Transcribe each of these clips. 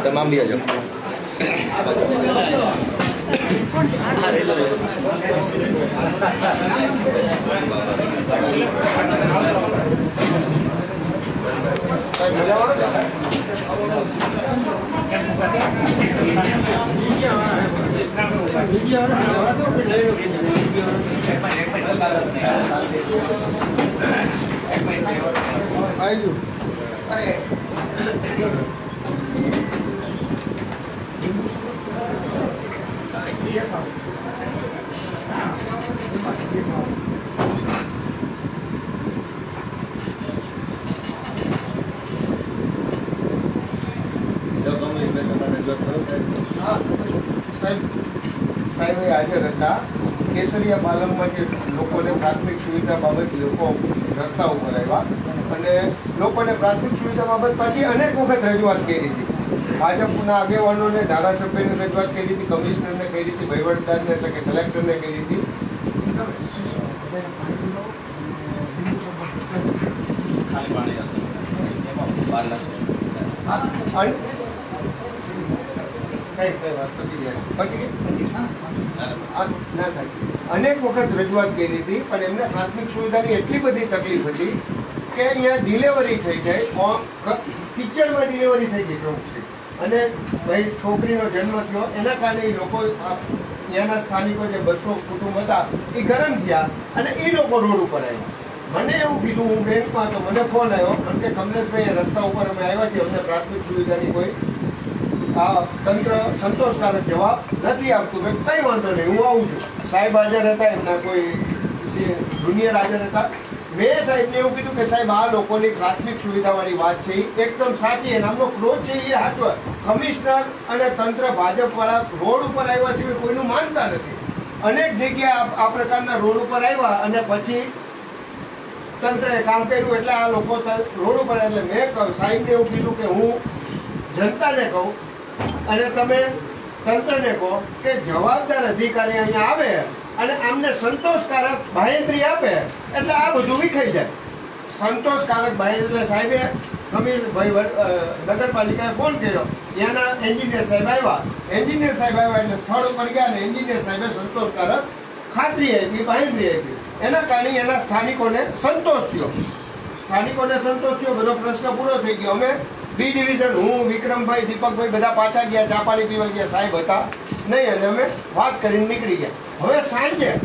તમામ બી હજો જો કમલેશભાઈ તમારે રજૂઆત કરો સાહેબ હાજર હતા કેસરિયા પાલમમાં જે લોકોને પ્રાથમિક સુવિધા બાબત લોકો રસ્તા ઉપર આવ્યા અને લોકોને પ્રાથમિક સુવિધા બાબત પાછી અનેક વખત રજૂઆત કરી હતી. ભાજપના આગેવાનોને ધારાસભ્યને રજૂઆત કરી હતી, કમિશનરને કરી હતી, વહીવટદારને એટલે કે કલેક્ટરને કરી હતી. અનેક વખત રજૂઆત કરી હતી, પણ એમને પ્રાથમિક સુવિધાની એટલી બધી તકલીફ હતી કે અહીંયા ડિલિવરી થઈ જાય, ઓમ- ક- કિચડમાં ડિલિવરી થઈ જાય, પ્રમુખશ્રી. અને ભાઈ છોકરીનો જન્મ થયો, એના કારણે એ લોકો ત્યાંના સ્થાનિકો જે બસો કુટુંબ હતા એ ગરમ થયા અને એ લોકો રોડ ઉપર આવ્યા. મને એવું કીધું, હું બેંકમાં તો મને ફોન આવ્યો, કારણ કે કમલેશભાઈ રસ્તા ઉપર અમે આવ્યા છીએ, અમને પ્રાથમિક સુવિધાની કોઈ આ તંત્ર સંતોષકારક જવાબ નથી આપતું. મેં કંઈ વાંધો નહીં, હું આવું છું. સાહેબ હાજર હતા, એમના કોઈ જુનિયર હાજર હતા. મેં સાહેબને એવું કીધું કે સાહેબ, આ લોકોની પ્રાથમિક સુવિધાવાળી વાત છે એકદમ સાચી અને આમનો ક્રોધ છે એ સાચો કમિશનર અને તંત્ર ભાજપવાળા રોડ ઉપર આવ્યા સિવાય કોઈનું માનતા નથી. અનેક જગ્યાએ આ- પ્રકારના રોડ ઉપર આવ્યા અને પછી તંત્રએ કામ કર્યું એટલે આ લોકો રોડ ઉપર એટલે મેં કહ્યું સાહેબને એવું કીધું કે હું જનતાને કહું અને તમે તંત્રને કહો કે જવાબદાર અધિકારી અહીંયા આવે અને આમને સંતોષકારક બાહેંધરી આપે. એટલે આ બધું વિખાઈ જાય. સંતોષકારક ભાઈ એટલે સાહેબે વડ- નગરપાલિકાએ ફોન કર્યો. ત્યાંના એન્જિનિયર સાહેબ આવ્યા. એન્જિનિયર સાહેબ આવ્યા એટલે સ્થળ ઉપર ગયા અને એન્જિનિયર સાહેબે સંતોષકારક ખાતરી આપી બાહેંધરી આપી. એના કારણે એના સ્થાનિકોને સંતોષ થયો. સ્થાનિકોને સંતોષ થયો, બધો પ્રશ્ન પૂરો થઈ ગયો. અમે બી ડિવિઝન હું, વિક્રમભાઈ, દીપકભાઈ બધા પાછા ગયા, ચા પાણી પીવા ગયા, સાહેબ હતા. નહીં અને અમે વાત કરીને નીકળી ગયા. હવે સાંજે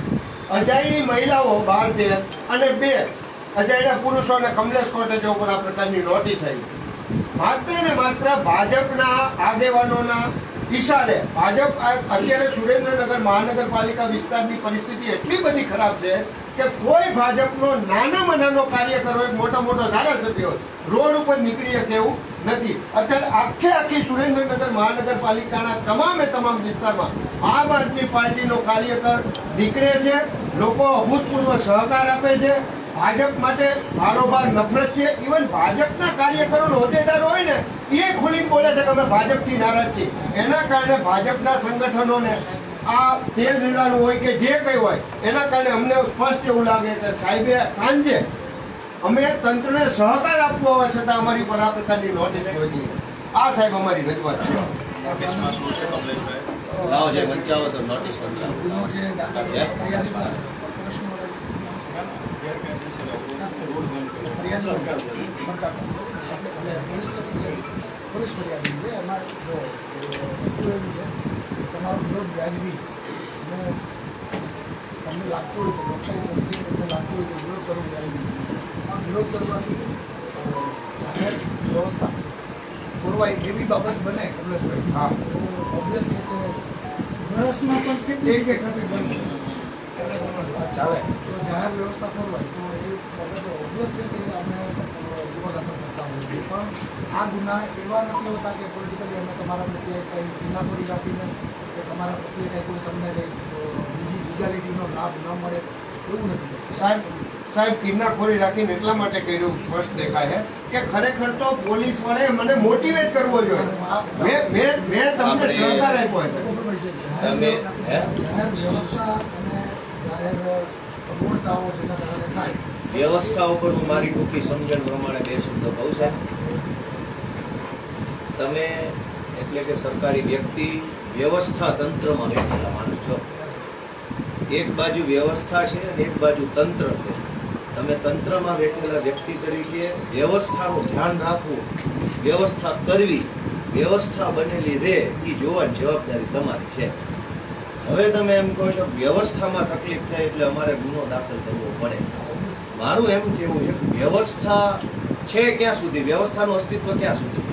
અજાયણી મહિલાઓ બાર તેર અને બે અજાયણા પુરુષો અને કમલેશ કોટેજ ઉપર આ પ્રકારની નોટિસ આવી. માત્ર ને માત્ર ભાજપના આગેવાનોના ઈશારે ભાજપ અત્યારે સુરેન્દ્રનગર મહાનગરપાલિકા વિસ્તારની પરિસ્થિતિ એટલી બધી ખરાબ છે કે કોઈ ભાજપનો નાનામાં નાનો કાર્યકર હોય મોટા મોટો ધારાસભ્ય હોય, રોડ ઉપર નીકળી શકે એવું નથી. અત્યારે આખે આખી સુરેન્દ્રનગર મહાનગરપાલિકાના તમામે તમામ વિસ્તારમાં આમ આદમી પાર્ટીનો કાર્યકર નીકળે છે, લોકો અભૂતપૂર્વ સહકાર આપે છે ભાજપ માટે બારોબાર નફરત છે. ઇવન ભાજપના કાર્યકરો હોદ્દેદારો હોય ને એ ખુલીને બોલે છે કે અમે ભાજપથી નારાજ છીએ. એના કારણે ભાજપના સંગઠનોને આ તેલ રેલાનું હોય કે જે કંઈ હોય એના કારણે અમને સ્પષ્ટ એવું લાગે કે સાહેબે સાંજે અમે તંત્રને સહકાર આપવો હોવા છતાં અમારી પર આ પ્રકારની નોટિસ પહોંચી આ સાહેબ અમારી રજૂઆત છે. નોટિસમાં શું છે કમલેશભાઈ? લાવો જે વંચાવો તો નોટિસ વંચાવો ગુનો છે છે? ફરિયાદ સરકાર એટલે પોલીસ ફરિયાદ છે એમાં જો વસ્તુ એવી છે તમારો વિરોધ વ્યાજબી અને તમને લાગતું હોય તો લોકશાહી લાગતું હોય તો વિરોધ વ્યાજબી આ વિરોધ કરવાથી જાહેર વ્યવસ્થા ખોરવાય એવી બાબત બને કમલેશભાઈ હા તો ઓબ્વિયસ છે કે વર્ષમાં પણ કેટલી એક એક ચાલે જાહેર વ્યવસ્થા ખોરવાય તો એ બાબતે ઓબ્વિયસ છે કે અમે ગુનો દાખલ કરતા હોઈએ છીએ પણ આ ગુના એવા નથી હોતા કે પોલિટિકલી અમે તમારા પ્રત્યે કંઈ કિનાખોરી રાખીને કે તમારા પ્રત્યે કંઈ કોઈ તમને બીજી લીગાલિટીનો લાભ ન મળે એવું નથી. સાહેબ સાહેબ કિન્નાખોરી રાખીને એટલા માટે કર્યું સ્પષ્ટ દેખાય છે કે ખરેખર તો પોલીસ વડે મને મોટિવેટ કરવો જોઈએ મેં મેં મેં તમને સહકાર આપ્યો છે. તમે વ્યવસ્થા ઉપર હું મારી ટૂંકી સમજણ પ્રમાણે બે શબ્દો કહું સાહેબ. તમે એટલે કે સરકારી વ્યક્તિ વ્યવસ્થા તંત્રમાં બેઠેલા માણસ છો. એક બાજુ વ્યવસ્થા છે અને એક બાજુ તંત્ર છે. તમે તંત્રમાં બેઠેલા વ્યક્તિ તરીકે વ્યવસ્થાનું ધ્યાન રાખવું, વ્યવસ્થા કરવી, વ્યવસ્થા બનેલી રહે એ જોવાની જવાબદારી તમારી છે. હવે તમે એમ કહો છો વ્યવસ્થામાં તકલીફ થાય એટલે અમારે ગુનો દાખલ કરવો પડે. મારું એમ કેવું છે વ્યવસ્થા છે ક્યાં સુધી? વ્યવસ્થાનું અસ્તિત્વ ક્યાં સુધી.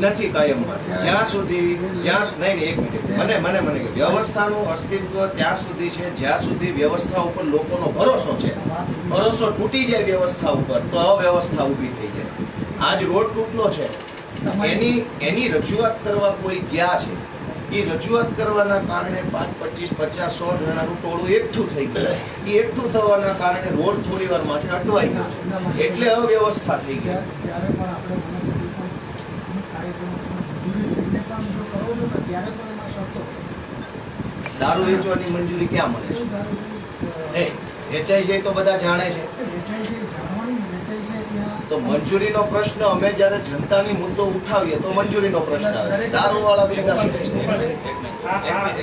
નથી કાયમ માટે. જ્યાં સુધી જ્યાં નહીં નહીં, એક મિનિટ. મને મને મને કે વ્યવસ્થાનું અસ્તિત્વ ત્યાં સુધી છે જ્યાં સુધી વ્યવસ્થા ઉપર લોકોનો ભરોસો છે. ભરોસો તૂટી જાય વ્યવસ્થા ઉપર તો અવ્યવસ્થા ઊભી થઈ જાય. આજ રોડ તૂટલો છે. એની એની રજૂઆત કરવા કોઈ ગયા છે? એ રજૂઆત કરવાના કારણે પાંચ પચીસ પચાસ સો જણાનું ટોળું એકઠું થઈ ગયું. એ એકઠું થવાના કારણે રોડ થોડી વાર માટે અટવાઈ ગયા. ગયો એટલે અવ્યવસ્થા થઈ ગઈ. પણ આપણે હોય. દારૂ વેચવાની મંજૂરી ક્યાં મળે છે? એવું ધારો એ તો બધા જાણે છે અ, વેચાય છે જાણવાની ને વેચાય છે ત્યાં તો મંજૂરીનો પ્રશ્ન અમે જ્યારે જનતાની મુદ્દો ઉઠાવીએ તો મંજૂરીનો પ્રશ્ન આવે દારૂ વાળા ભેગા છે.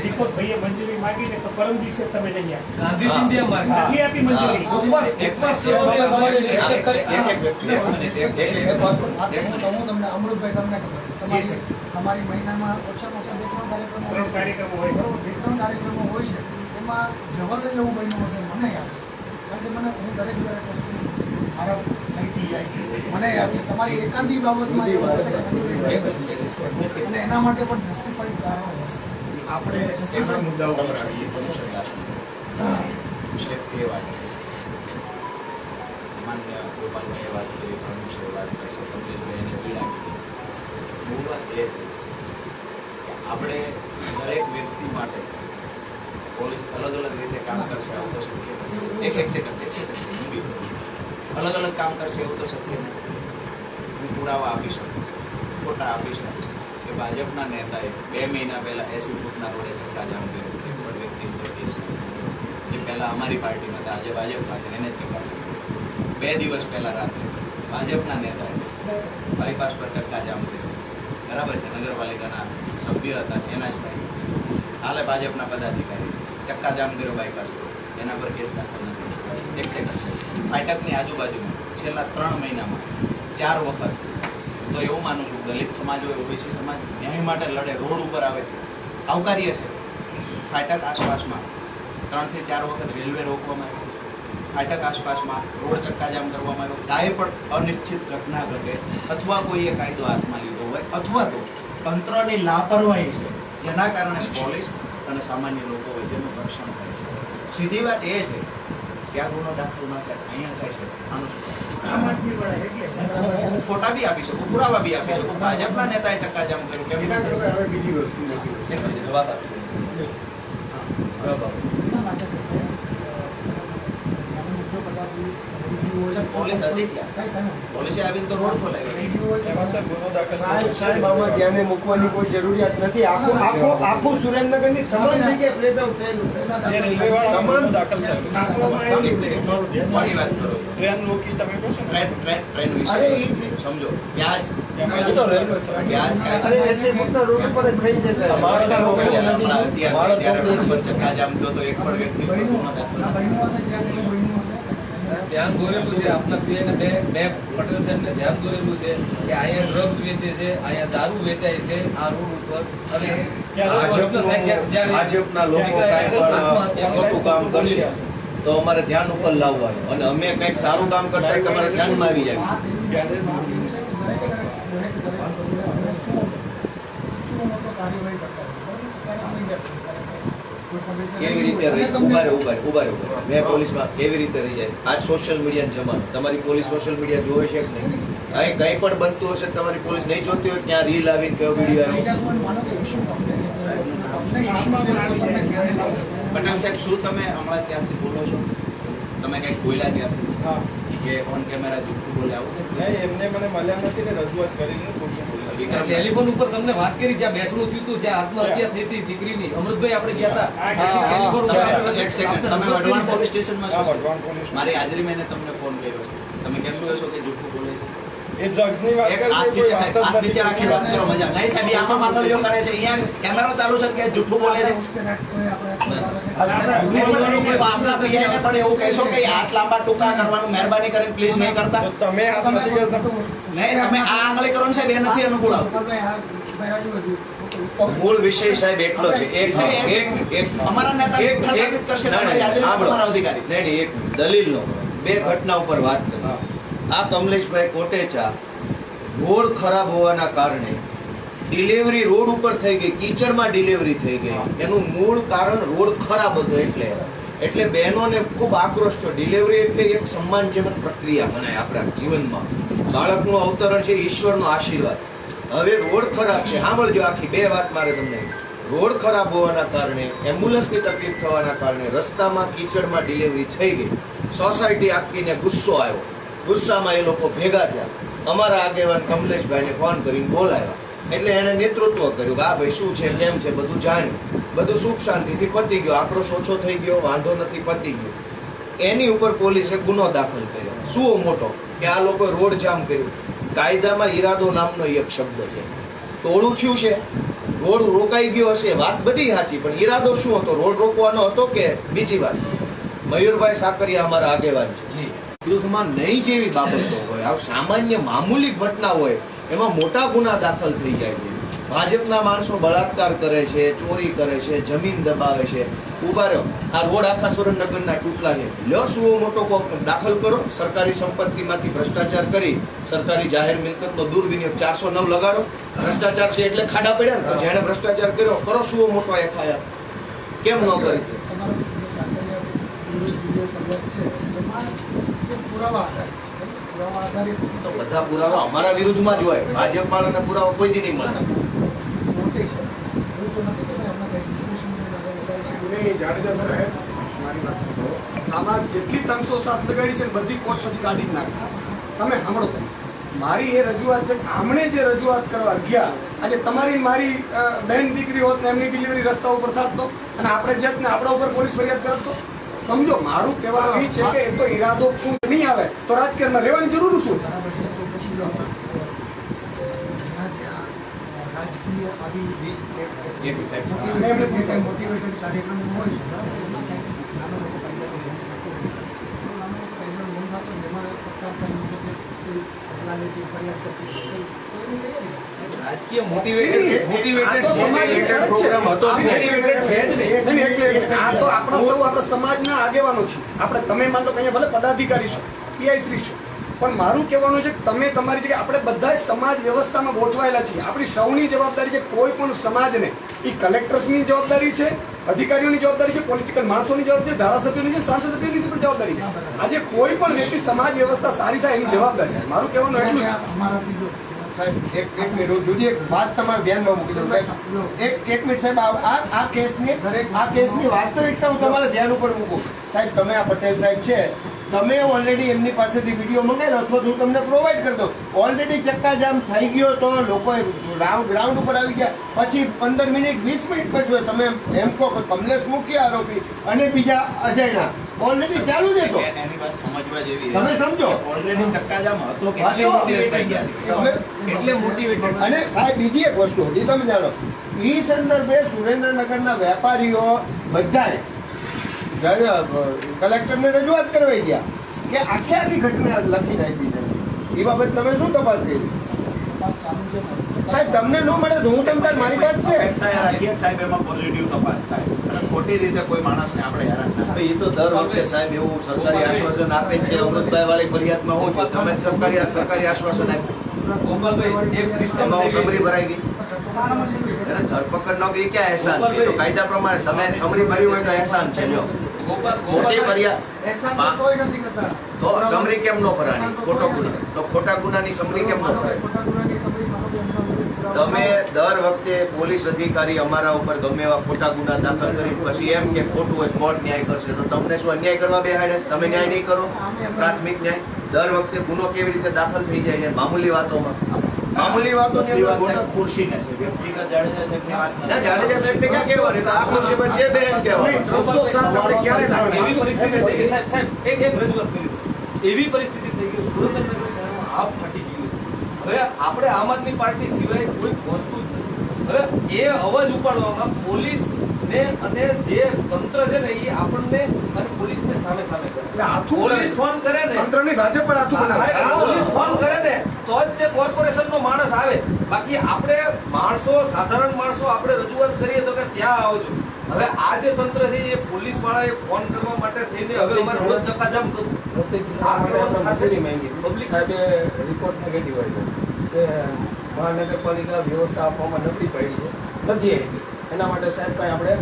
દીપકભાઈએ મંજૂરી માંગી ને તો પરમ દિવસે તમે નહીં આપ્યા. ગાંધીજી ત્યાં માર્ગ. નથી આપી મંજૂરી. ઉપવાસ ઉપવાસ હું મિનિટ. તો હું તમને અમૃતભાઈ તમને ખબર છે. તમારી મહિનામાં ઓછામાં ઓછા બે ત્રણ કાર્યક્રમો હોય. બે ત્રણ કાર્યક્રમો હોય છે. એમાં જબરદસ્ત એવું બન્યું હશે મને યાદ છે. કારણ કે મને હું દરેક દરેક વસ્તુ મારા સહીથી જાય છે. મને યાદ છે તમારી એકાંતિ બાબતમાં એવું હશે અને એના માટે પણ જસ્ટિફાઈડ કારણો હશે. આપણે એવા મુદ્દાઓ પર આવીએ છે? એ વાત માન્ય ગોપાલભાઈએ વાત કરી પ્રમુખે વાત કરી કમલેશભાઈ એને પીડા કીધી મૂળ વાત એ છે કે આપણે દરેક વ્યક્તિ માટે પોલીસ અલગ અલગ રીતે કામ કરશે એક એક સેકન્ડ એક સેકન્ડ. અલગ અલગ કામ કરશે એવું તો શક્ય નથી. હું પુરાવા આપી શકું ફોટા આપી શકું કે ભાજપના નેતાએ બે મહિના પહેલાં એસી ફૂટના રોડે ચક્કા જામ કર્યું. પણ વ્યક્તિ નોટિસ જે પહેલાં અમારી પાર્ટીમાં હતા, આજે ભાજપમાં છે એને જ ચક્કાજામ બે દિવસ પહેલાં રાત્રે ભાજપના નેતાએ બાયપાસ પર ચક્કા જામ કર્યું. બરાબર છે, નગરપાલિકાના સભ્ય હતા, એના જ ભાઈ. હાલે ભાજપના પદાધિકારી. છે ચક્કાજામ કર્યો બાયપાસ એના પર કેસ દાખલ નથી એક સેકન્ડ ફાટકની આજુબાજુ છેલ્લા ત્રણ મહિનામાં ચાર વખત તો એવું માનું છું, દલિત સમાજ હોય, ઓબીસી સમાજ, ન્યાય માટે લડે, રોડ ઉપર આવે આવકાર્ય છે ફાટક આસપાસમાં ત્રણથી ચાર વખત રેલવે રોકવામાં આવ્યો. ફાટક આસપાસમાં રોડ ચક્કાજામ કરવામાં આવ્યો. કાંઈ પણ અનિશ્ચિત ઘટના ઘટે અથવા કોઈએ કાયદો હાથમાં લીધો હોય અથવા તો તંત્રની લાપરવાહી છે, જેના કારણે પોલીસ અને સામાન્ય લોકો વચ્ચેનું રક્ષણ છે. સીધી વાત એ છે કે આ ગુનો દાખલ થાય અહીંયા થાય છે આનું શું હું ફોટા બી આપી શકું પુરાવા બી આપી શકું ભાજપના નેતાએ ચક્કાજામ કર્યું કરતાં હવે બીજી વસ્તુ નથી. જવાબ આપી બરાબર પોલીસ હતી ત્યાં. પોલીસે આવીને તો રોડ ખોલાવ્યો સાહેબ સાહેબ આમાં ધ્યાને મૂકવાની કોઈ જરૂરિયાત નથી. આખું આખું આખું સુરેન્દ્રનગરની તમામ જગ્યાએ પ્લેસ આઉટ થયેલું અરે સમજો. ધ્યાન દોરેલું છે. આપના પીએને બે બે પટેલ સાહેબને ધ્યાન દોરેલું છે કે અહીંયા ડ્રગ્સ વેચે છે અહીંયા દારૂ વેચાય છે આ રોડ ઉપર. અને ભાજપનું લોકો ખોટું કામ કરશે તો અમારે ધ્યાન ઉપર લાવવાનું. અને અમે કંઈક સારું કામ કરતા તમારે ધ્યાનમાં આવી જાય. કાર્યવાહી એવી કેવી રીતે રહી? તમને- ઊભા રહે ઊભા ઊભા રહે. મેં પોલીસમાં કેવી રીતે રહી જાય? આજ સોશિયલ મીડિયાનો જમાનો. તમારી પોલીસ સોશિયલ મીડિયા જોવે છે કે નહીં? અહીં કંઈ પણ બનતું હશે તમારી પોલીસ નહીં જોતી હોય ક્યાં રીલ આવીને કયો વીડિયો આવ્યો. પટેલ સાહેબ શું તમે હમણાં ત્યાંથી બોલો છો? તમે કઈ બોલ્યા ગયા હા. કે ઓન કેમેરા જુઠ્ઠું બોલે આવું નહીં એમને મને મળ્યા નથી ને રજૂઆત કરીને ખોટું બોલ્યા ટેલિફોન ઉપર તમને વાત કરી જ્યાં બેસણું થયું હતું જ્યાં આત્મહત્યા થઈ હતી દીકરીની. અમૃતભાઈ આપણે ગયા હતા. એક સેકન્ડ તમે છે. પોલીસ સ્ટેશનમાં છો? વડવાણ પોલીસ મારી હાજરી મેં એને તમને ફોન કર્યો છે. તમે કેમ કહો છો કે જુઠ્ઠું બોલે એ ડ્રગ્સની વાત કરે છે કોઈ નીચે સાહેબ, વાત જ નથી રાખી વાત કરો મજા. નહીં સાહેબ એ આમાં માંગણીઓ કરે છે. અહીંયા કેમેરો ચાલુ છે કે જૂઠું બોલે છે? ઉશ્કેરાટ કોઈ આપણે તો આપના પીઆઈ ને પણ એવું કહેશો કે હાથ લાંબા ટૂંકા કરવાનું મહેરબાની કરીને પ્લીઝ નહીં કરતા. તમે હાથ નથી કરતા. નહીં તમે આ આંગળી કરો ને સાહેબ એ નથી અનુકૂળ આવતું. મૂળ વિષય સાહેબ એટલો છે. એક એક એક અમારા નેતા એક- સાબિત કરશે તમારી ના, હાજરીમાં અધિકારી. નહીં, નહીં, એક દલીલનો. બે ઘટના ઉપર વાત કરી આ કમલેશભાઈ કોટેચા રોડ ખરાબ હોવાના કારણે ડિલિવરી રોડ ઉપર થઈ ગઈ, કિચડમાં ડિલિવરી થઈ ગઈ. એનું મૂળ કારણ રોડ ખરાબ હતો એટલે. એટલે બહેનોને ખૂબ આક્રોશ થયો. ડિલિવરી એટલે એક સન્માનજનક પ્રક્રિયા ગણાય આપણા જીવનમાં. બાળકનું અવતરણ છે, ઈશ્વરનો આશીર્વાદ. હવે રોડ ખરાબ છે. સાંભળજો આખી બે વાત મારે તમને. રોડ ખરાબ હોવાના કારણે, એમ્બ્યુલન્સની તકલીફ થવાના કારણે રસ્તામાં, કીચડમાં ડિલિવરી થઈ ગઈ. સોસાયટી આખીને ગુસ્સો આવ્યો. ગુસ્સામાં એ લોકો ભેગા થયા. અમારા આગેવાન કમલેશભાઈને ફોન કરીને બોલાવ્યા. એટલે એણે નેતૃત્વ કર્યું કે આ ભાઈ શું છે, કેમ છે, બધું જાણ્યું. બધું સુખ શાંતિથી પતી ગયો. આક્રોશ ઓછો થઈ ગયો, વાંધો નથી, પતી ગયો. એની ઉપર પોલીસે ગુનો દાખલ કર્યો. શું મોટો? કે આ લોકોએ રોડ જામ કર્યું. કાયદામાં ઈરાદો નામનો એક શબ્દ છે. ટોળું થયું છે? રોડ રોકાઈ ગયો હશે, વાત બધી સાચી, પણ ઈરાદો શું હતો? રોડ રોકવાનો હતો કે બીજી વાત? મયુરભાઈ સાકરિયા અમારા આગેવાન છે. વિરુદ્ધમાં નહીં જેવી બાબતો હોય આ સામાન્ય મામૂલી ઘટના હોય, એમાં મોટા ગુના દાખલ થઈ જાય છે. ભાજપના માણસો બળાત્કાર કરે છે, ચોરી કરે છે, જમીન દબાવે છે. ઊભા રહ્યો આ રોડ આખા સુરેન્દ્રનગરના તૂટલા છે. લ્યો શું મોટો દાખલ કરો. સરકારી સંપત્તિમાંથી ભ્રષ્ટાચાર કરી, સરકારી જાહેર મિલકતનો દુર્વિનિયોગ ચારસો નવ લગાડો. ભ્રષ્ટાચાર છે એટલે ખાડા પડ્યા ને જેણે ભ્રષ્ટાચાર કર્યો, કરો શું મોટો એફઆઈઆર. કેમ ન કરી? પુરાવા પુરાવા આધારિત તો બધા પુરાવા અમારા વિરુદ્ધમાં જ હોય. ભાજપ વાળાને પુરાવા કોઈ દી નહીં મળે. મોટી છે. એવું તો નથી કે ભાઈ હમણાં ડિસ્કશન જાડેજા સાહેબ મારી વાત સાંભળો. આમાં જેટલી ત્રણસો સાત લગાડી છે ને બધી કોર્ટ પછી કાઢી જ નાખી. તમે સાંભળો તમે. મારી એ રજૂઆત છે કે આમણે જે રજૂઆત કરવા ગયા આજે તમારી મારી બહેન દીકરી હોત ને એમની ડિલિવરી રસ્તા ઉપર થાત તો? અને આપણે જેત ને આપણા ઉપર પોલીસ ફરિયાદ કરત તો? સમજો મારું કહેવાનું એ છે કે એ તો ઈરાદો શું નહીં આવે તો રાજકારણમાં રહેવાની જરૂર શું રાજકીય આવી મોટિવેટેડ કાર્યક્રમ હોય છે બરાબર એમાં કાંઈક નાનો મોટો કાયદાનો ભંગ થતો હોય તો નાનો મોટો કાયદાનો ભંગ થતો હોય ને એમાં સરકાર કાંઈ વખતે કોઈ પગલાં ફરિયાદ કરતી હોય તો એની તૈયારી રાખે. રાજકીય મોટિવેટેડ મોટિવેટેડ સમાજ છે એક છે. પ્રોગ્રામ હતો મોટિવેટેડ છે જ નહીં. નહીં, નહીં, એટલે એટલે આ તો આપણા સૌ આપણા સમાજના આગેવાનો છે. આપણે તમે માનો કે અહીંયા ભલે પદાધિકારી છો પીઆઈ શ્રી છો. પણ મારું કહેવાનું છે કે તમે તમારી જગ્યાએ આપણે બધા સમાજ વ્યવસ્થામાં ગોઠવાયેલા છીએ. આપણી સૌની જવાબદારી છે કોઈ પણ સમાજને. એ કલેક્ટર્સની જવાબદારી છે અધિકારીઓની જવાબદારી છે પોલિટિકલ માણસોની જવાબદારી છે ધારાસભ્યોની છે સાંસદ સભ્યોની પણ જવાબદારી છે. આજે કોઈ પણ વ્યક્તિ સમાજ વ્યવસ્થા સારી થાય એની જવાબદારી છે. મારું કહેવાનું એટલું છે. અમારાથી સાહેબ એક એક મિનિટ જુદી એક વાત તમારે ધ્યાનમાં મૂકી દઉં સાહેબ. એક એક મિનિટ સાહેબ આ આ- આ કેસની આ કેસની વાસ્તવિકતા હું તમારા ધ્યાન ઉપર મૂકું. સાહેબ તમે આ પટેલ સાહેબ છે તમે ઓલરેડી એમની પાસેથી વીડિયો મંગાવેલો અથવા તો હું તમને પ્રોવાઈડ કરી દઉં ઓલરેડી ચક્કાજામ થઈ ગયો તો લોકો રાઉન્ડ ગ્રાઉન્ડ ઉપર આવી ગયા. પછી પંદર મિનિટ વીસ મિનિટ પછી તમે એમ કહો કે કમલેશ મુખ્ય આરોપી અને બીજા અજયના. ઓલરેડી ચાલુ જ હતો. તમે સમજો. અને સાહેબ બીજી એક વસ્તુ હજી તમે જાણો. એ સંદર્ભે સુરેન્દ્રનગરના વેપારીઓ બધાએ કલેક્ટરને રજૂઆત કરવાઈ ગયા કે આખી આખી ઘટના લખી નાખી છે. એ બાબત તમે શું તપાસ કરી. સાહેબ તમને ન મળે તો હું તમને મારી પાસે છે. સાહેબ એમાં પોઝિટિવ તપાસ થાય. અને ખોટી રીતે કોઈ માણસને આપણે હેરાન ના એ તો દર વખતે સાહેબ એવું સરકારી આશ્વાસન આપે છે. અમૃતભાઈ વાળી ફરિયાદમાં હોય તમે સરકારી સરકારી આશ્વાસન આપ્યું. ગોપાલભાઈ એક સિસ્ટમ સમરી ભરાઈ ગઈ. ધરપકડ નો એ ક્યાં એહસાન છે તો કાયદા પ્રમાણે તમે સમરી ભરી હોય તો એહસાન છે જો ફરિયાદ તો સમરી કેમ નો ભરાણી ખોટો ગુનો. તો ખોટા ગુનાની સમરી કેમ નો ભરાય તમે દર વખતે પોલીસ અધિકારી અમારા ઉપર ગમે એવા ખોટા ગુના દાખલ કરી પછી એમ કે ખોટું હોય કોર્ટ ન્યાય કરશે. તો તમને શું અન્યાય કરવા બેહાડે? તમે ન્યાય નહીં કરો? પ્રાથમિક ન્યાય? દર વખતે ગુનો કેવી રીતે દાખલ થઈ જાય છે મામૂલી વાતોમાં? મામૂલી વાતો ની અંદર વાત સાહેબ સાહેબ ખુરશીને છે. વ્યક્તિગત જાડેજા સાહેબની વાત ના, જાડેજા ક્યાં કહેવાનું? આ ખુરશી પર જે બેન કહેવાનું. ત્રણસો સાત આપણે ક્યારે લાગે? એવી પરિસ્થિતિ થઈ સાહેબ સાહેબ એક એક રજૂઆત કરી એવી પરિસ્થિતિ થઈ ગઈ સુરેન્દ્રનગર શહેરમાં આપ ફાટી ગયું હવે આપણે આમ આદમી પાર્ટી સિવાય કોઈ પહોંચતું જ નથી. હવે એ અવાજ ઉપાડવામાં પોલીસ ને અને જે તંત્ર છે ને એ આપણને અને પોલીસને સામે સામે કરે. પોલીસ ફોન કરે ને. તંત્રની ભાજપ પણ હાથું બનાવે. પોલીસ ફોન કરે ને તો જ તે કોર્પોરેશન નો માણસ આવે. બાકી આપણે માણસો સાધારણ માણસો આપણે રજૂઆત કરીએ તો કે ત્યાં આવો છો. હવે આ જે તંત્ર છે એ પોલીસ વાળાએ ફોન કરવા માટે થઈને હવે અમારે રોજ ચકાજામ કરવું પબ્લિક. સાહેબે રિપોર્ટ નેગેટિવ આવ્યો કે મહાનગરપાલિકા વ્યવસ્થા આપવામાં નબળી પડી છે. નથી આવી એના માટે સાહેબ કાંઈ આપણે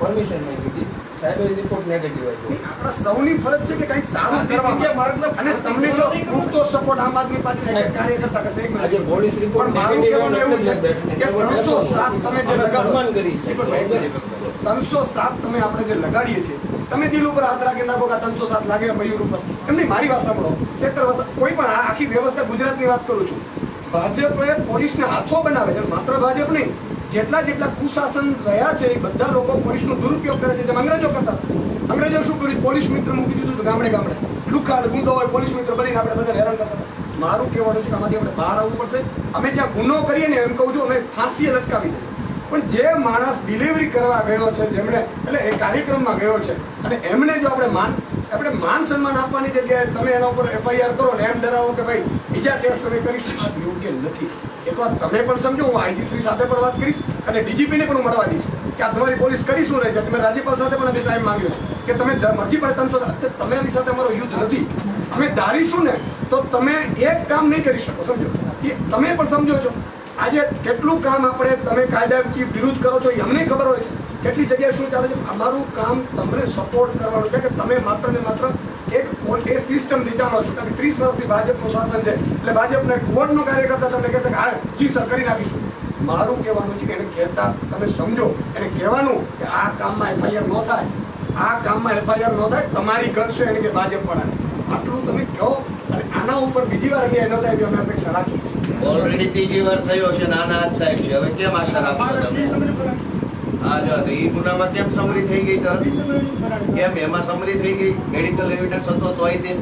પરમિશન માંગી હતી. સાહેબે રિપોર્ટ નેગેટિવ આવ્યો આપણા સૌની ફરજ છે કે કંઈક સારું કરવા. અને તમને જો પૂરતો સપોર્ટ આમ આદમી પાર્ટી કાર્યકર્તા કશે આજે પોલીસ રિપોર્ટ મારું કહેવાનું એવું છે કે ત્રણસો સાત તમે જે સન્માન કરી છે. ત્રણસો સાત તમે આપણે જે લગાડીએ છીએ તમે દિલ ઉપર હાથ રાખી નાખો કે ત્રણસો સાત લાગે મયુર ઉપર. એમની મારી વાત સાંભળો. ચેતર વર્ષ કોઈ પણ આખી વ્યવસ્થા ગુજરાતની વાત કરું છું. ભાજપે પોલીસને હાથો બનાવે છે માત્ર ભાજપ નહીં. જેટલા જેટલા કુશાસન રહ્યા છે, એ બધા લોકો પોલીસનો દુરુપયોગ કરે છે. જેમ અંગ્રેજો કરતા અંગ્રેજો શું કર્યું? પોલીસ મિત્ર મૂકી દીધું ગામડે ગામડે. લુખા અને ગુંડો હોય, પોલીસ મિત્ર બનીને આપણે બધા હેરાન કરતા મારું કહેવાનું છે કે આમાંથી આપણે બહાર આવવું પડશે. અમે જ્યાં ગુનો કરીએ ને એમ કહું છું, અમે ફાંસીએ લટકાવી દઈએ. પણ જે માણસ ડિલિવરી કરવા ગયો છે, જેમણે, એટલે એ કાર્યક્રમમાં ગયો છે, અને એમને જો આપણે માન આપણે માન સન્માન આપવાની જગ્યાએ તમે એના ઉપર એફઆઈઆર કરો ને એમ ડરાવો કે ભાઈ, બીજા ટેસ્ટ અમે કરીશું. યોગ્ય નથી. એક વાત તમે પણ સમજો, હું આઈજી શ્રી સાથે પણ વાત કરીશ અને ડીજીપીને પણ હું મળવા દઈશ કે આ તમારી પોલીસ કરી શું રહી છે? તમે રાજ્યપાલ સાથે પણ અમે ટાઈમ માંગ્યો છે કે તમે મરજી પડે તમે એની સાથે અમારો યુદ્ધ નથી. અમે ધારીશું ને તો તમે એક કામ નહીં કરી શકો, સમજો. એ તમે પણ સમજો છો. આજે કેટલું કામ આપણે તમે કાયદાકીય વિરુદ્ધ કરો છો એ અમને ખબર હોય છે. કેટલી જગ્યાએ શું ચાલે છે? અમારું કામ તમને સપોર્ટ કરવાનું છે કે તમે માત્ર ને માત્ર એક એ સિસ્ટમથી ચાલો છો. કારણ કે ત્રીસ વર્ષથી ભાજપનું શાસન છે. એટલે ભાજપને વોર્ડનો કાર્યકર્તા તમને કહેતા કે હા જી સર કરી નાખીશું. મારું કહેવાનું છે કે એને કહેતા તમે સમજો. એને કહેવાનું કે આ કામમાં એફઆઈઆર ન થાય. આ કામમાં એફઆઈઆર ન થાય. તમારી કરશે એને કે ભાજપ વાળાને આટલું તમે કહો અને આના ઉપર બીજી વાર અન્યાય ન થાય અમે અપેક્ષા રાખીએ ઓલરેડી ત્રીજી વાર થયો છે નાના સાહેબ છે. હવે કેમ આશા રાખશો તમે. હા જો તો ઈ ગુનામાં કેમ સમરી થઈ ગઈ તો? કેમ એમાં સમરી થઈ ગઈ? મેડિકલ એવિડન્સ હતો તોય તે.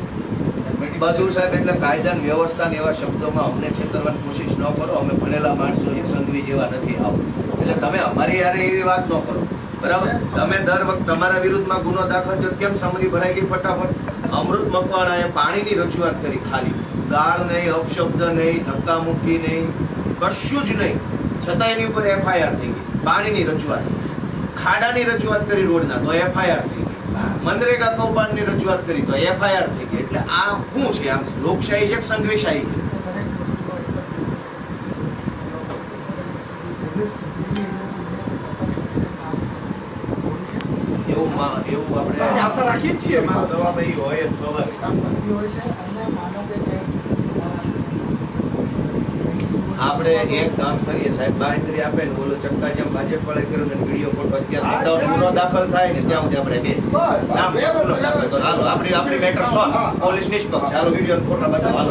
બધું સાહેબ એટલે કાયદા વ્યવસ્થા એવા શબ્દોમાં અમને છેતરવાની કોશિશ ન કરો. અમે ભણેલા માણસો છીએ સંઘવી જેવા નથી આવો. એટલે તમે અમારી યારે એવી વાત ન કરો. બરાબર? તમે દર વખત તમારા વિરુદ્ધમાં ગુનો દાખલ થયો કેમ સમરી ભરાઈ ગઈ ફટાફટ? અમૃત મકવાણાએ પાણીની રજૂઆત કરી ખાલી. ગાળ નહીં અપશબ્દ નહીં ધક્કા મુક્કી નહીં કશું જ નહીં. છતાં એની ઉપર એફઆઈઆર થઈ ગઈ. પાણીની રજૂઆત. ખાડાની રજૂઆત કરી રોડના તો એફઆઈઆર થઈ ગઈ. મનરેગા કૌભાંડની રજૂઆત કરી તો એફઆઈઆર થઈ ગઈ. એટલે આ શું છે? આમ લોકશાહી છે સંઘવીશાહી છે? એવું એવું આપણે આશા રાખીએ જ છીએ. હોય સ્વાભાવિક કામ કરતી હોય છે અને માનો કે કંઈક આપણે એક કામ કરીએ સાહેબ બાંહેધરી આપે ને બોલો ચક્કા જેમ ભાજપ વાળે કર્યું ને વીડિયો ફોટો અત્યારે દસ ગુનો દાખલ થાય ને ત્યાં સુધી આપણે બેસી. નામ ગુનો દાખલ કરો. હાલો આપણી આપણી મેટર સોલ્વ પોલીસ નિષ્પક્ષ. હાલો વીડિયો ફોટો બધા હાલો.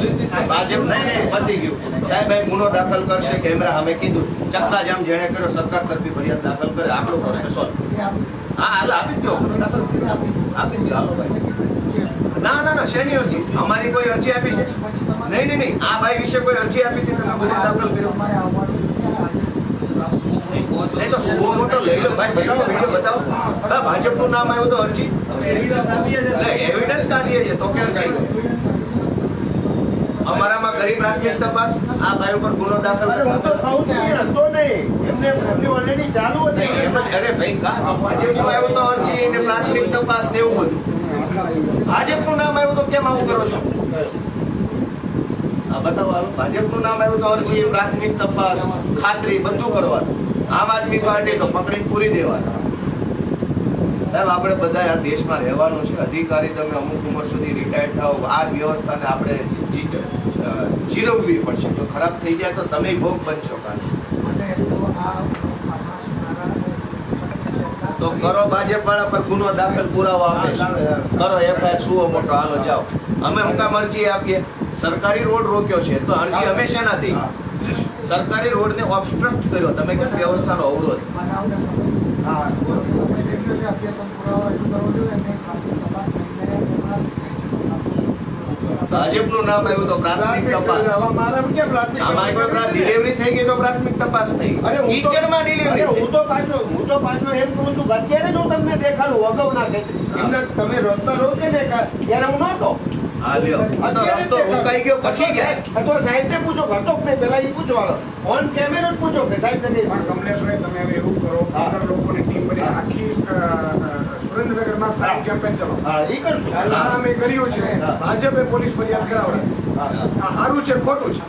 ભાજપ નહીં ને પતી ગયું. સાહેબ અહીં ગુનો દાખલ કરશે કેમેરા અમે કીધું. ચક્કા જેમ જેણે કર્યો સરકાર તરફી ફરિયાદ દાખલ કરે. આપણો પ્રશ્ન સોલ્વ હા હાલ આપી દો. ગુનો દાખલ આપી જ દો. હાલો ભાઈ. ના ના ના શેની અરજી? અમારી કોઈ અરજી આપી છે? નહીં નહીં નહીં આ ભાઈ વિશે કોઈ અરજી આપી હતી તમે ગુનો દાખલ કર્યો. વીડિયો ભાજપનું નામ આવ્યું તો અરજી. એવિડન્સ કાઢીએ છીએ તો કે અરજી? અમારામાં ગરીબ પ્રાથમિક તપાસ આ ભાઈ ઉપર ગુનો દાખલ પ્રાથમિક તપાસ ને એવું બધું. ભાજપનું નામ આવ્યું તો કેમ આવું કરો છો? આ બતાવો. ભાજપનું નામ આવ્યું તો અરજી પ્રાથમિક તપાસ ખાતરી બધું કરવાનું. આમ આદમી પાર્ટી તો પકડીને પૂરી દેવાના. સાહેબ આપણે બધા આ દેશમાં રહેવાનું છે. અધિકારી તમે અમુક ઉંમર સુધી રિટાયર્ડ થાઓ. આ વ્યવસ્થાને આપણે જીરવવી પડશે. જો ખરાબ થઈ જાય તો તમે ભોગ બનશો કાલે. તો કરો ભાજપ વાળા પર ગુનો દાખલ પુરાવા આપે કરો એફઆઈઆર સુવો મોટો. હાલો જાઓ. અમે હું. કામ અરજી આપીએ. સરકારી રોડ રોક્યો છે તો અરજી અમે શેનાથી સરકારી રોડને ઓબસ્ટ્રક્ટ કર્યો. તમે કેમ વ્યવસ્થાનો અવરોધ? હા ગયો છે અભ્યર્થન પુરાવા એટલું કરવો જોઈએ અને તપાસ. કરીને એમાં ભાજપનું નામ આવ્યું તો પ્રાથમિક તપાસ હવે મારે પ્રાથમિક ડિલિવરી થઈ ગઈ તો પ્રાથમિક તપાસ નહીં અરે કિચડમાં ડિલિવરી હું તો પાછો હું તો પાછો એમ કહું છું અત્યારે જ તમને દેખાડું અગાઉ ના કહેતી. તમે રસ્તો રહો છે ને ત્યારે હું નહોતો. અત્યારે પછી કે નહીં? પેલા એ પૂછો ઓન કેમેરો જ પૂછો કે સાહેબ તમે એવું કરો લોકોની આખી સુરેન્દ્રનગરમાં સાહેબ કેમ્પેન ચલાવો હા એ કરશું. અમે કર્યું છે. ભાજપે પોલીસ ફરિયાદ કરાવડાવી. આ સારું છે ખોટું છે.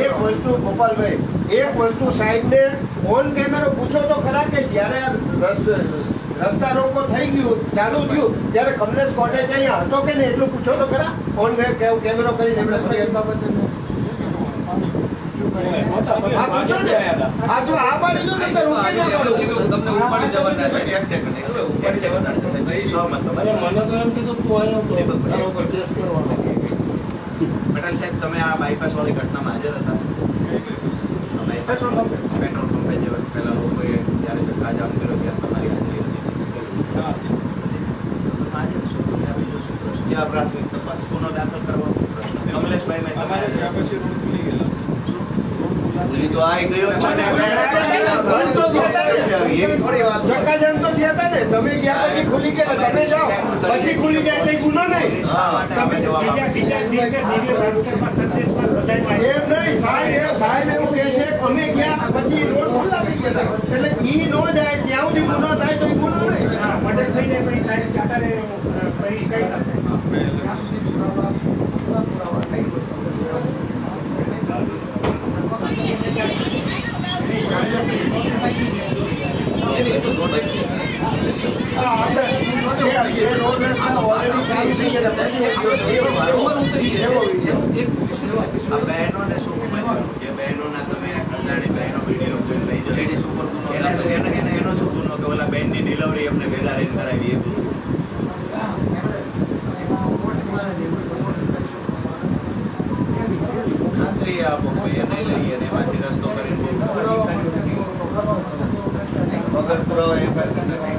એક. વસ્તુ ગોપાલભાઈ એક વસ્તુ સાહેબને ઓન કેમેરો પૂછો તો ખરા કે જ્યારે રસ્તા રોકો થઈ ગયું ચાલુ થયું ત્યારે કમલેશ કોટેજ અહીંયા હતો કે નહીં એટલું પૂછો તો ખરા? ઓન કેમેરો કરીને એમણે ફરિયાદ બાબતે પટેલ સાહેબ તમે આ બાયપાસ વાળી ઘટનામાં હાજર હતા બાયપાસ પેટ્રોલ પંપે જે પેલા લોકોએ જ્યારે ચક્કાજામ કર્યો ત્યારે તમારી હાજરી હતી બીજો શું ક્યાં પ્રાથમિક તપાસ ગુનો દાખલ કરવાનો શું પ્રશ્ન કમલેશભાઈ મેં તમારે ભૂલી તો આઈ ગયો થોડી વાત. તો થયા હતા ને. તમે ગયા પછી ખુલી ગયા તમે જાઓ. પછી ખુલી ગયા એટલે ગુનો નહીં. એમ નહીં સાહેબ એ- સાહેબ એવું કહે છે અમે ગયા પછી રોડ ખુલ્લા થઈ ગયા એટલે ઈ નો જાય ત્યાં સુધી ગુનો થાય તો ગુનો નહીં. હા, મર્ડર પછી સાહેબ ચાટાને અ, કઈ ના થાય ત્યાં સુધી પુરાવા પુરાવા નહીં હોય હા, આપણે જે- જે રોડ રસ્તા already ચાલુ થઈ ગયા હતા, પછી એ ગયો તો એવો- વારંવાર ઉતરી એવો જાય. વીડિયો. એક વિષય આ બહેનોને લઈ જાઓ. એની શું- એના- એના- એનો શું ગુનો કે ઓલા બહેનની ડિલિવરી અમને ભેગા રહીને કરાવી ખાતરી આપો, કોઈ એ નહીં લઈએ એમાંથી રસ્તો કરીને વગર પુરાવા એ ફેરફાર નથી.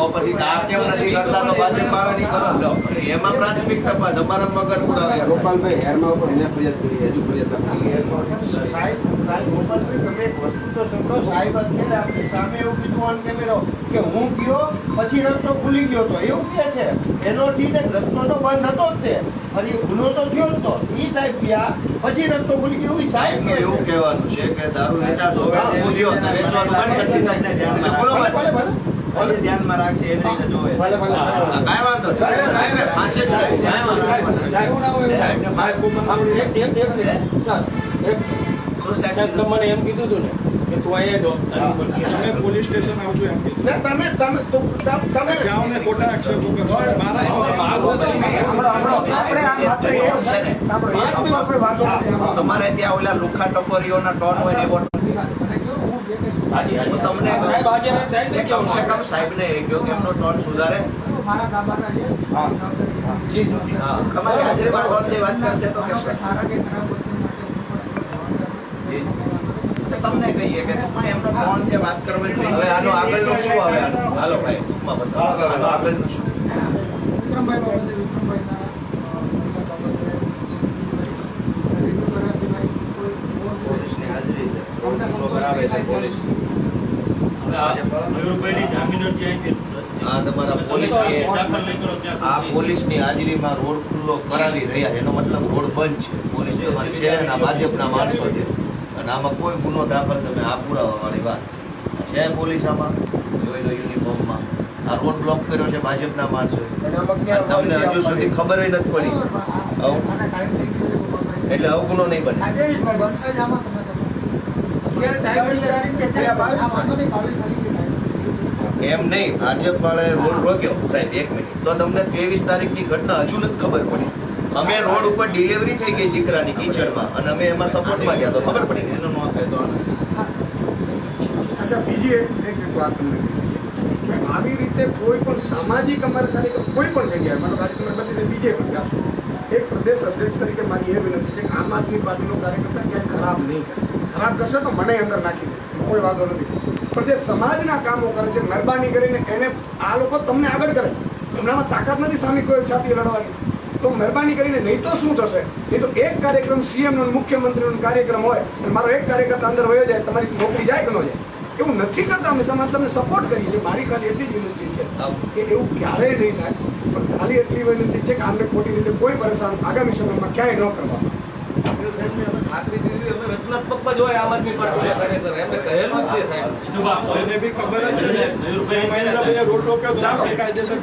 તો પછી આ કેમ નથી કરતા? તો પાછી નહીં કરો. એમાં પ્રાથમિક તપાસ. અમારા મગર પુરાવા. ગોપાલભાઈ હેરમાં ઉપર મેં ફરિયાદ કરી હજુ ફરિયાદ સાહેબ સાહેબ ગોપાલભાઈ તમે એક વસ્તુ તો સંભળો. સાહેબ અત્યારે આપણી સામે એવું કીધું ઓન કેમેરો કે હું ગયો પછી રસ્તો ખુલી ગયો તો એવું કે છે. એનો અર્થ છે રસ્તો તો બંધ હતો જ તે. ફરી ગુનો તો થયો જ તો. ઈ સાહેબ ગયા પછી રસ્તો ખુલી ગયો. એ સાહેબ કે એવું કહેવાનું છે કે દારૂ વેચાતો વેચવાનું બંધ કરી દીધા. બોલો ભલે ભલે ભલે ધ્યાનમાં રાખશે એવી રીતે જોવે. ભલે ભલે કાંઈ વાંધો કાંઈ નહીં, ફાંસી કાંઈ વાંધો નહીં. સાહેબ એવું ના હોય. સાહેબ. સાહેબ આમ એક એક એક સેકન્ડ સર એક સેકન્ડ સાહેબ? સાહેબ તમને એમ કીધું હતું ને કે તું અહીંયા જો તમે પોલીસ સ્ટેશન આવજો એમ કીધું. તમે તમે તું- તમ- તમે જાઓ ને ખોટા આક્ષેપો. મારા નથી તમારે ત્યાં ઓલા લુખા ટપરીઓના ટોન હોય એવો તમને સાહેબ રહે, સાહેબ ને કમ સે કમ કે એમનો ટોન સુધારે. મારા દાબાના છે હા. જી જી જી. હા તમારી હાજરીમાં ટોનની વાત કરશે તો કે સારા કે ખરાબ તમને કહીએ કે પણ એમનો ફોન જે વાત કરવાની હવે આનો આગળનું શું આવે આનું? હાલો ભાઈ ટૂંકમાં બતાવો. આનો આગળનું શું? વિક્રમભાઈ બાબતે વિક્રમભાઈના અ, બાબતે રિવ્યુ કર્યા સિવાય કોઈ પોલીસની હાજરી છે છે પોલીસ. આ તમારા પોલીસની આ પોલીસની હાજરીમાં રોડ ખુલ્લો કરાવી રહ્યા એનો મતલબ રોડ બંધ છે. પોલીસ તમારી છે ભાજપના માણસો છે. અને આમાં કોઈ ગુનો દાખલ તમે આ પુરાવાવાળી વાત. છે પોલીસ આમાં? જોઈ લો યુનિફોર્મમાં. આ રોડ બ્લોક કર્યો છે ભાજપના માણસો અને આમાં ક્યાં તમને હજુ સુધી ખબર નથી પડી. આવું. એટલે અવગુનો નહીં બને. એમ નહીં ભાજપ વાળાએ રોડ રોક્યો. સાહેબ એક મિનિટ. તો તમને ત્રેવીસ તારીખની ઘટના હજુ નથી ખબર પડી. અમે રોડ ઉપર ડિલિવરી થઈ ગઈ જીકરાની કીચડમાં અને અમે એમાં સપોર્ટમાં ગયા તો ખબર પડી. એનો નો થાય અચ્છા બીજી એક વાત તમને આવી રીતે કોઈ પણ સામાજિક અમારે કાર્યક્રમ કોઈ પણ જગ્યાએ મારો કાર્યક્રમ બદલીને બીજે પણ જાશો એક પ્રદેશ અધ્યક્ષ તરીકે મારી એ વિનંતી છે કે આમ આદમી પાર્ટીનો કાર્યકર્તા ક્યાંય ખરાબ નહીં કરે. ખરાબ કરશે તો મને અંદર નાખી દે. કોઈ વાંધો નથી. પણ જે સમાજના કામો કરે છે, મહેરબાની કરીને એને આ લોકો તમને આગળ કરે છે. એમનામાં તાકાત નથી સામે કોઈ છાતી લડવાની. તો મહેરબાની કરીને નહીં તો શું થશે? નહીં તો એક કાર્યક્રમ સીએમનો મુખ્યમંત્રીનો કાર્યક્રમ હોય મારો એક કાર્યકર્તા અંદર વયો જાય, તમારી નોકરી જાય કે ન જાય? એવું નથી કરતા અમે. તમારે તમને સપોર્ટ કરીએ છીએ મારી ખાલી એટલી જ વિનંતી છે કે એવું ક્યારેય નહીં થાય. પણ ખાલી એટલી વિનંતી છે કે આમને ખોટી રીતે કોઈ પરેશાન આગામી સમયમાં ક્યાંય ન કરવા. સાહેબને અમે ખાતરી દીધી અમે રચનાત્મક જ હોય આમ આદમી પાર્ટીના કાર્યકર એમને કહેલું જ છે સાહેબ. એને બી ખબર જ છે રોડ રોક્યો કાયદેસર